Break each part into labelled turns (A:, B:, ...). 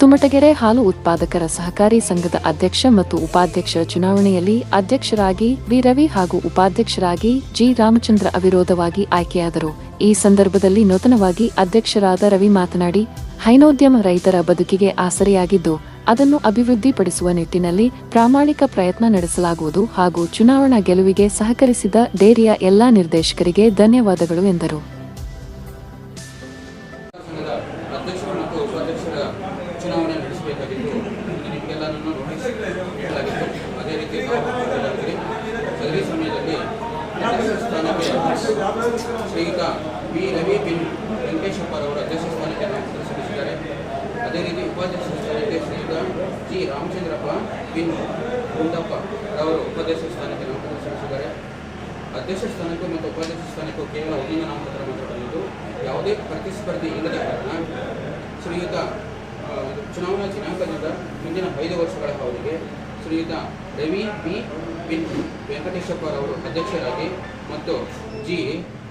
A: ತುಮಟಗೆರೆ ಹಾಲು ಉತ್ಪಾದಕರ ಸಹಕಾರಿ ಸಂಘದ ಅಧ್ಯಕ್ಷ ಮತ್ತು ಉಪಾಧ್ಯಕ್ಷ ಚುನಾವಣೆಯಲ್ಲಿ ಅಧ್ಯಕ್ಷರಾಗಿ ವಿ ರವಿ ಹಾಗೂ ಉಪಾಧ್ಯಕ್ಷರಾಗಿ ಜಿ ರಾಮಚಂದ್ರ ಅವಿರೋಧವಾಗಿ ಆಯ್ಕೆಯಾದರು. ಈ ಸಂದರ್ಭದಲ್ಲಿ ನೂತನವಾಗಿ ಅಧ್ಯಕ್ಷರಾದ ರವಿ ಮಾತನಾಡಿ, ಹೈನೋದ್ಯಮ ರೈತರ ಬದುಕಿಗೆ ಆಸರೆಯಾಗಿದ್ದು ಅದನ್ನು ಅಭಿವೃದ್ಧಿಪಡಿಸುವ ನಿಟ್ಟಿನಲ್ಲಿ ಪ್ರಾಮಾಣಿಕ ಪ್ರಯತ್ನ ನಡೆಸಲಾಗುವುದು ಹಾಗೂ ಚುನಾವಣಾ ಗೆಲುವಿಗೆ ಸಹಕರಿಸಿದ ಡೇರಿಯ ಎಲ್ಲಾ ನಿರ್ದೇಶಕರಿಗೆ ಧನ್ಯವಾದಗಳು ಎಂದರು.
B: ಶ್ರೀಯುತ ವಿ ರವಿ ಬಿನ್ ವೆಂಕಟೇಶಪ್ಪರವರು ಅಧ್ಯಕ್ಷ ಸ್ಥಾನಕ್ಕೆ ಅದೇ ರೀತಿ ಉಪಾಧ್ಯಕ್ಷ ಜಿ ರಾಮಚಂದ್ರಪ್ಪ ಬಿನ್ ಗುಂಡಪ್ಪ ಅವರು ಉಪಾಧ್ಯಕ್ಷ ಸ್ಥಾನಕ್ಕೆ ನಾಮಪತ್ರ ಸಲ್ಲಿಸಿದ್ದಾರೆ. ಅಧ್ಯಕ್ಷ ಸ್ಥಾನಕ್ಕೂ ಮತ್ತು ಉಪಾಧ್ಯಕ್ಷ ಸ್ಥಾನಕ್ಕೂ ಕೇವಲ ಒಂದೊಂದು ನಾಮಪತ್ರ ಮಾತ್ರ ಬಂದಿದ್ದು, ಯಾವುದೇ ಪ್ರತಿಸ್ಪರ್ಧಿ ಇಲ್ಲದ ಕಾರಣ ಶ್ರೀಯುತ ಚುನಾವಣಾ ದಿನಾಂಕದಿಂದ ಮುಂದಿನ ಐದು ವರ್ಷಗಳ ಅವಧಿಗೆ ಶ್ರೀಯುತ ರವಿ ಬಿ ಬಿನ್ ವೆಂಕಟೇಶಪ್ಪರವರು ಅಧ್ಯಕ್ಷರಾಗಿ ಮತ್ತು ಜಿ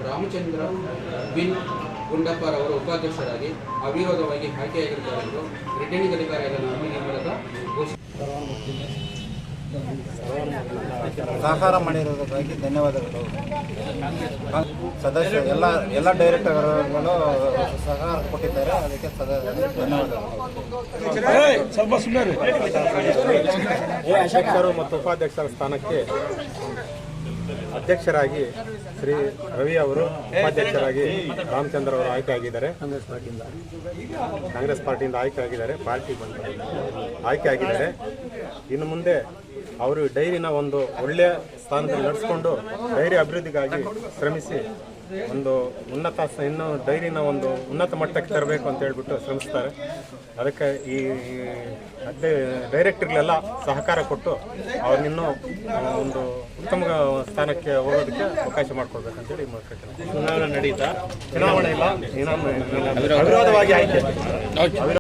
B: ರಾಮಚಂದ್ರ ಬಿನ್ ಗುಂಡಪ್ಪರವರು ಉಪಾಧ್ಯಕ್ಷರಾಗಿ ಅವಿರೋಧವಾಗಿ ಆಯ್ಕೆಯಾಗಿರುತ್ತಾರೆ ಎಂದು ರಿಟರ್ನಿಂಗ್ ಅಧಿಕಾರಿಯಾದ ನಾನು
C: ಸಹಕಾರ ಮಾಡಿರೋದಕ್ಕಾಗಿ ಧನ್ಯವಾದಗಳು. ಸದಸ್ಯ ಎಲ್ಲ ಎಲ್ಲ ಡೈರೆಕ್ಟರ್ಗಳು ಸಹಕಾರ ಕೊಟ್ಟಿದ್ದಾರೆ ಅದಕ್ಕೆ ಸದಾ ಧನ್ಯವಾದಗಳು.
D: ಅಧ್ಯಕ್ಷರು ಮತ್ತು ಉಪಾಧ್ಯಕ್ಷರ ಸ್ಥಾನಕ್ಕೆ ಅಧ್ಯಕ್ಷರಾಗಿ ಶ್ರೀ ರವಿ ಅವರು ಉಪಾಧ್ಯಕ್ಷರಾಗಿ ರಾಮಚಂದ್ರ ಅವರು ಆಯ್ಕೆ ಆಗಿದ್ದಾರೆ ಕಾಂಗ್ರೆಸ್ ಪಾರ್ಟಿಯಿಂದ ಆಯ್ಕೆ ಆಗಿದ್ದಾರೆ ಪಾರ್ಟಿ ಬಂದ ಆಯ್ಕೆ ಆಗಿದ್ದಾರೆ ಇನ್ನು ಮುಂದೆ ಅವರು ಡೈರಿನ ಒಂದು ಒಳ್ಳೆಯ ಸ್ಥಾನದಲ್ಲಿ ನಡೆಸ್ಕೊಂಡು ಡೈರಿ ಅಭಿವೃದ್ಧಿಗಾಗಿ ಶ್ರಮಿಸಿ ಒಂದು ಉನ್ನತ ಇನ್ನು ಡೈರಿನ ಒಂದು ಉನ್ನತ ಮಟ್ಟಕ್ಕೆ ತರಬೇಕು ಅಂತ ಹೇಳ್ಬಿಟ್ಟು ಶ್ರಮಿಸ್ತಾರೆ. ಅದಕ್ಕೆ ಈ ಅದೇ ಡೈರೆಕ್ಟರ್ಗಳೆಲ್ಲ ಸಹಕಾರ ಕೊಟ್ಟು ಅವ್ರನ್ನಿನ್ನೂ ಒಂದು ಉತ್ತಮ ಸ್ಥಾನಕ್ಕೆ ಹೋಗೋದಕ್ಕೆ ಅವಕಾಶ ಮಾಡಿಕೊಡ್ಬೇಕಂತೇಳಿ ಅಂತ ಹೇಳಿ ಕೇಳ್ತೀನಿ. ಚುನಾವಣೆ ನಡೀತಾ? ಚುನಾವಣೆ ಇಲ್ಲ. ಅವಿರೋಧವಾಗಿ ಆಯ್ಕೆ.